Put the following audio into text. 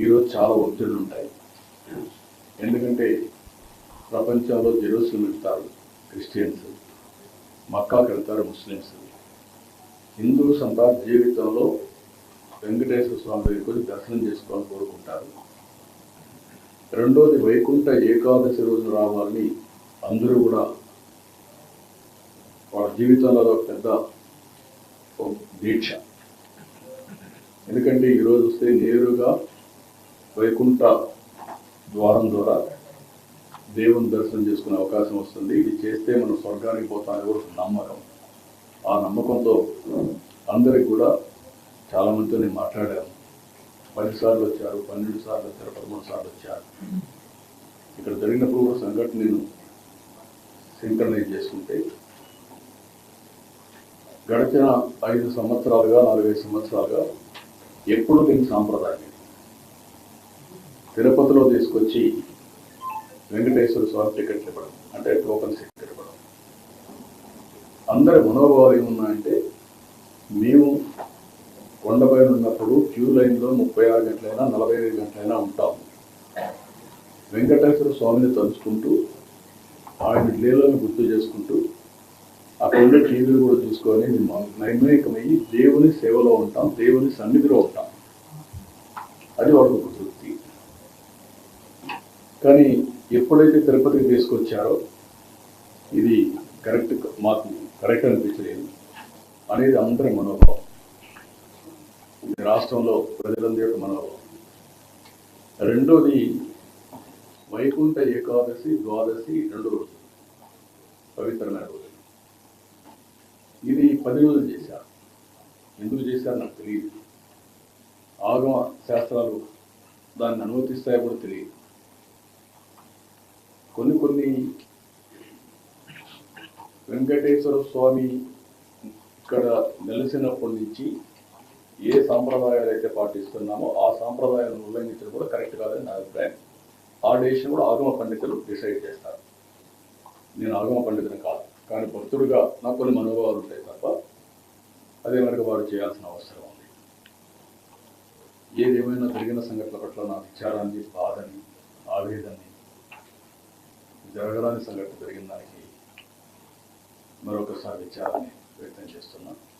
ఈరోజు చాలా ఒత్తిళ్ళు ఉంటాయి. ఎందుకంటే ప్రపంచంలో జెరూసలం వెళ్తారు క్రిస్టియన్స్ మక్కాకి వెళ్తారు ముస్లిమ్స్. హిందూ అంతా జీవితంలో వెంకటేశ్వర స్వామి దగ్గరికి వచ్చి దర్శనం చేసుకోవాలని కోరుకుంటారు. రెండోది వైకుంఠ ఏకాదశి రోజు రావాలని అందరూ కూడా వాళ్ళ జీవితంలో పెద్ద ఒక దీక్ష. ఎందుకంటే ఈరోజు వస్తే నేరుగా వైకుంఠ ద్వారం ద్వారా దేవుని దర్శనం చేసుకునే అవకాశం వస్తుంది. ఇది చేస్తే మనం స్వర్గానికి పోతామని కూడా నమ్మకం ఆ నమ్మకంతో అందరికి కూడా చాలామందితో నేను మాట్లాడాను. పది సార్లు వచ్చారు పన్నెండు సార్లు వచ్చారు పదమూడు సార్లు వచ్చారు. ఇక్కడ జరిగినప్పుడు కూడా సంఘటన నేను సింక్రనైజ్ చేసుకుంటే గడిచిన ఐదు సంవత్సరాలుగా నాలుగైదు సంవత్సరాలుగా ఎప్పుడు దీని సాంప్రదాయం తిరుపతిలో తీసుకొచ్చి వెంకటేశ్వర స్వామి టికెట్లు ఇవ్వడం అంటే టోకన్ టికెట్ ఇవ్వడం. అందరి మనోభావాలు ఏమున్నాయంటే మేము కొండపైన ఉన్నప్పుడు క్యూ లైన్లో ముప్పై ఆరు గంటలైనా నలభై ఐదు గంటలైనా ఉంటాం. వెంకటేశ్వర స్వామిని తలుచుకుంటూ ఆయన లీలను గుర్తు చేసుకుంటూ అక్కడ ఉండే టీవీలు కూడా చూసుకొని మేము దేవుని సేవలో ఉంటాం దేవుని సన్నిధిలో ఉంటాం. అది వాళ్ళకు గుర్తు. కానీ ఎప్పుడైతే తిరుపతికి తీసుకొచ్చారో ఇది కరెక్ట్ మాకు కరెక్ట్ అనిపించలేదు. అనేది అందరి మనోభావం. రాష్ట్రంలో ప్రజలందరి యొక్క మనోభావం. రెండోది వైకుంఠ ఏకాదశి ద్వాదశి రెండు రోజులు. పవిత్రమైన రోజు. ఇది పది రోజులు చేశారు. ఎందుకు చేశారు నాకు తెలియదు. ఆగమ శాస్త్రాలు దాన్ని అనుమతిస్తాయో కూడా తెలియదు. కొన్ని కొన్ని వెంకటేశ్వర స్వామి ఇక్కడ నెలసినప్పటి నుంచి ఏ సాంప్రదాయాలు అయితే పాటిస్తున్నామో ఆ సాంప్రదాయాలను ఉల్లంఘించడం కూడా కరెక్ట్ కాదని నా అభిప్రాయం. ఆ డెసిషన్ కూడా ఆగమ పండితులు డిసైడ్ చేస్తారు. నేను ఆగమ పండితుని కాదు కానీ భక్తుడిగా నాకు కొన్ని మనోభావాలు ఉంటాయి తప్ప అదే మనకు వారు చేయాల్సిన అవసరం ఉంది. ఏదేమైనా జరిగిన సంఘటనల పట్ల నా విచారాన్ని బాధని ఆవేదనని జరగరాని సంఘటన జరిగిన దానికి మరొకసారి విచారాన్ని వ్యక్తం చేస్తున్నాను.